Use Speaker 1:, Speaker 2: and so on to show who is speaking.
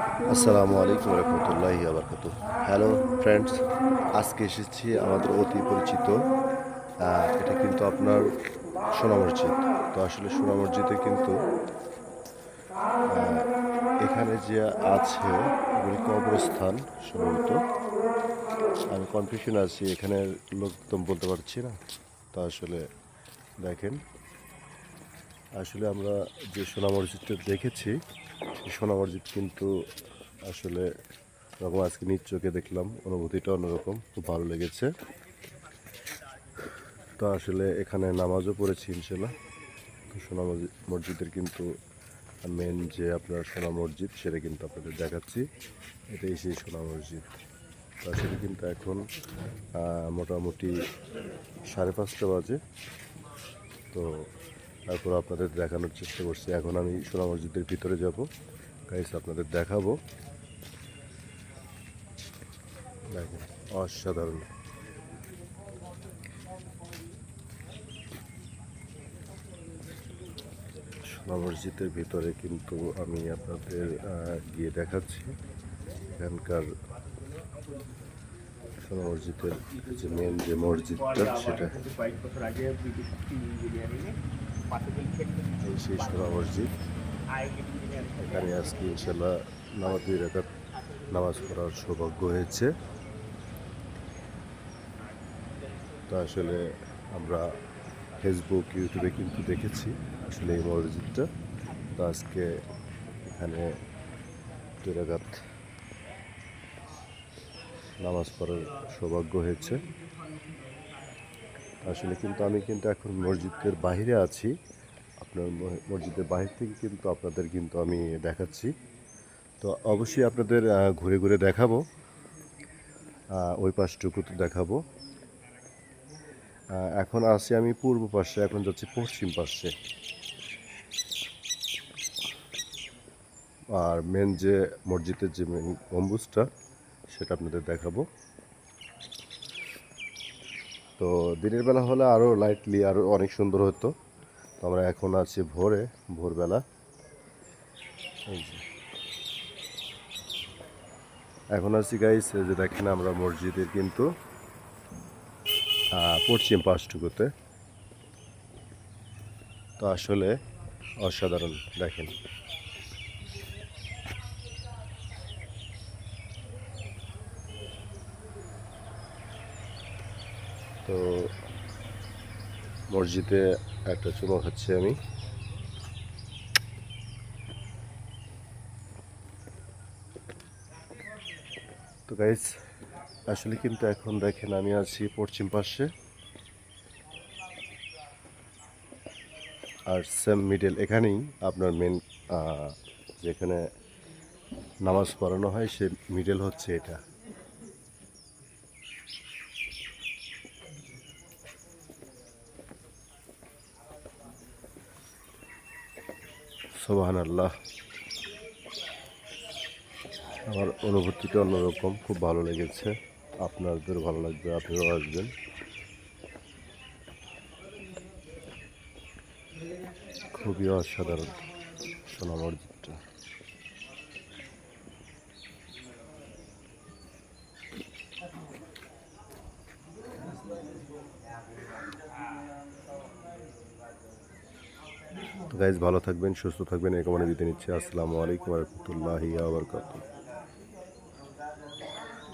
Speaker 1: আসসালামু আলাইকুম রহমতুল্লাহি আবরকাত হ্যালো ফ্রেন্ডস আজকে এসেছি আমাদের অতি পরিচিত এটা কিন্তু আপনার সোনা মসজিদ। তো আসলে সোনা মসজিদে কিন্তু এখানে যে আছে এগুলি কবরস্থান সম্ভবত। আমি কনফিউশন আছি, এখানে লোক তো বলতে পারছি না। তো আসলে দেখেন, আসলে আমরা যে সোনা মসজিদটা দেখেছি সোনা মসজিদ কিন্তু আসলে এরকম আজকে নিজ চোখে দেখলাম, অনুভূতিটা অন্যরকম, খুব ভালো লেগেছে। তো আসলে এখানে নামাজও পড়েছি ইনশাল্লাহ তো সোনা মসজিদ মসজিদের কিন্তু মেন যে আপনার সোনা মসজিদ সেটা কিন্তু আপনাদের দেখাচ্ছি। এটাই সেই সোনা মসজিদ তো আসলে কিন্তু এখন মোটামুটি সাড়ে পাঁচটা বাজে। তো তারপর আপনাদের দেখানোর চেষ্টা করছি। এখন আমি সোনা মসজিদের ভিতরে যাব। গাইস আপনাদের দেখাবো। অসাধারণ। সোনা মসজিদের ভিতরে কিন্তু আমি আপনাদের গিয়ে দেখাচ্ছি। এখানকার সোনা মসজিদের যে মেন যে মসজিদটা, সেটা। সেই সোনা মসজিদ। এখানে আজকে ইনশাল্লাহ নামাজ দুই রাকাত নামাজ পড়ার সৌভাগ্য হয়েছে। তো আসলে আমরা ফেসবুক ইউটিউবে কিন্তু দেখেছি আসলে এই মসজিদটা। তো আজকে এখানে দুই রাকাত নামাজ পড়ার সৌভাগ্য হয়েছে। আসলে কিন্তু আমি কিন্তু এখন মসজিদের বাইরে আছি। আপনার মসজিদের বাইরে থেকে কিন্তু আপনাদের কিন্তু আমি দেখাচ্ছি। তো অবশ্যই আপনাদের ঘুরে ঘুরে দেখাবো। ওই পাশটুকু তো দেখাবো। এখন আছি আমি পূর্ব পাশে, এখন যাচ্ছি পশ্চিম পাশে। আর মেন যে মসজিদের যে মেন গম্বুজটা, সেটা আপনাদের দেখাবো। তো দিনের বেলা হলে আরও লাইটলি আরও অনেক সুন্দর হতো। তো আমরা এখন আছি ভোরে, ভোরবেলা। এখন আছি গাইস যে দেখেন আমরা মসজিদের কিন্তু পশ্চিম পাশটুকুতে। তো আসলে অসাধারণ, দেখেন। তো মসজিদে একটা চুমো খাচ্ছি আমি। তো গাইজ আসলে কিন্তু এখন দেখেন আমি আছি পশ্চিম পাশে। আর সেম মিডল এখানেই আপনার মেন যেখানে নামাজ পড়ানো হয় সে মিডল হচ্ছে এটা। সোবাহান আল্লাহ আমার অনুভূতিটা অন্যরকম, খুব ভালো লেগেছে। আপনাদের ভালো লাগবে, আপনিও আসবেন। খুবই অসাধারণ সোনা মসজিদটা তো গাইজ ভালো থাকবেন সুস্থ থাকবেন এই বিদায় নিচ্ছে। আসসালামু আলাইকুম রহমতুল্লাহ আবরকাত